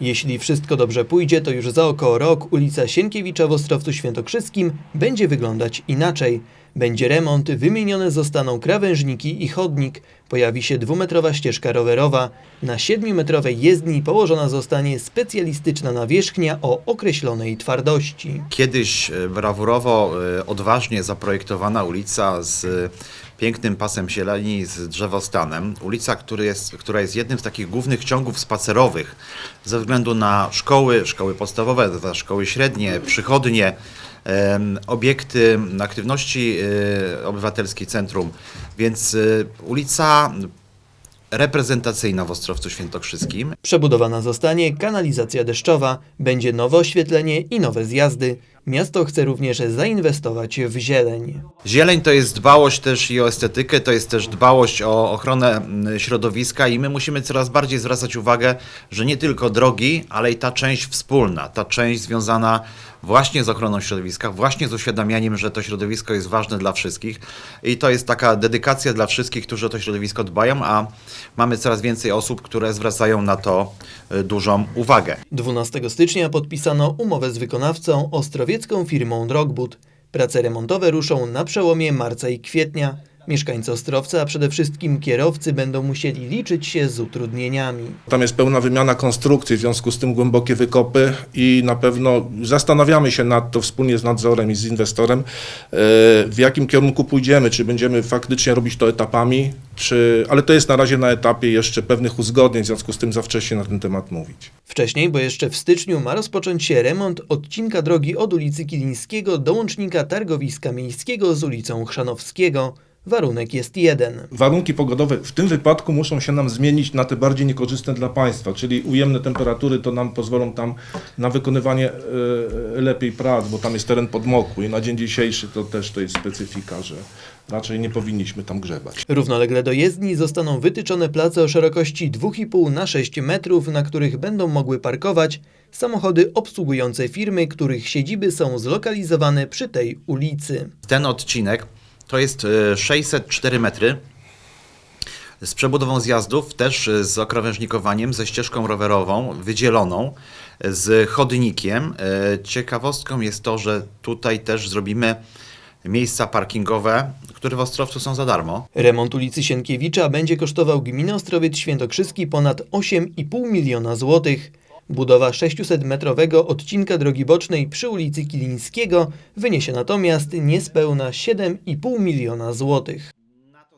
Jeśli wszystko dobrze pójdzie, to już za około rok ulica Sienkiewicza w Ostrowcu Świętokrzyskim będzie wyglądać inaczej. Będzie remont, wymienione zostaną krawężniki i chodnik, pojawi się dwumetrowa ścieżka rowerowa. Na siedmiometrowej jezdni położona zostanie specjalistyczna nawierzchnia o określonej twardości. Kiedyś e, brawurowo, e, odważnie zaprojektowana ulica z e, pięknym pasem zieleni, z drzewostanem. Ulica, który jest, która jest jednym z takich głównych ciągów spacerowych ze względu na szkoły, szkoły podstawowe, szkoły średnie, przychodnie, obiekty aktywności obywatelskiej centrum. Więc e, ulica reprezentacyjna w Ostrowcu Świętokrzyskim. Przebudowana zostanie kanalizacja deszczowa, będzie nowe oświetlenie i nowe zjazdy. Miasto chce również zainwestować w zieleń. Zieleń to jest dbałość też i o estetykę, to jest też dbałość o ochronę środowiska i my musimy coraz bardziej zwracać uwagę, że nie tylko drogi, ale i ta część wspólna, ta część związana właśnie z ochroną środowiska, właśnie z uświadamianiem, że to środowisko jest ważne dla wszystkich i to jest taka dedykacja dla wszystkich, którzy o to środowisko dbają, a mamy coraz więcej osób, które zwracają na to y, dużą uwagę. 12 stycznia podpisano umowę z wykonawcą ostrowiecką firmą Rockwood. Prace remontowe ruszą na przełomie marca i kwietnia. Mieszkańcy Ostrowca, a przede wszystkim kierowcy będą musieli liczyć się z utrudnieniami. Tam jest pełna wymiana konstrukcji, w związku z tym głębokie wykopy i na pewno zastanawiamy się nad to wspólnie z nadzorem i z inwestorem, e, w jakim kierunku pójdziemy, czy będziemy faktycznie robić to etapami, czy, ale to jest na razie na etapie jeszcze pewnych uzgodnień, w związku z tym za wcześnie na ten temat mówić. Wcześniej, bo jeszcze w styczniu ma rozpocząć się remont odcinka drogi od ulicy Kilińskiego do łącznika targowiska miejskiego z ulicą Chrzanowskiego. Warunek jest jeden. Warunki pogodowe w tym wypadku muszą się nam zmienić na te bardziej niekorzystne dla państwa, czyli ujemne temperatury to nam pozwolą tam na wykonywanie e, lepiej prac, bo tam jest teren podmokły i na dzień dzisiejszy to też to jest specyfika, że raczej nie powinniśmy tam grzebać. Równolegle do jezdni zostaną wytyczone place o szerokości 2,5 na 6 metrów, na których będą mogły parkować samochody obsługujące firmy, których siedziby są zlokalizowane przy tej ulicy. Ten odcinek to jest e, 604 metry z przebudową zjazdów, też e, z okrawężnikowaniem, ze ścieżką rowerową wydzieloną, e, z chodnikiem. E, Ciekawostką jest to, że tutaj też zrobimy miejsca parkingowe, które w Ostrowcu są za darmo. Remont ulicy Sienkiewicza będzie kosztował gminę Ostrowiec Świętokrzyski ponad 8,5 miliona złotych. Budowa 600-metrowego odcinka drogi bocznej przy ulicy Kilińskiego wyniesie natomiast niespełna 7,5 miliona złotych.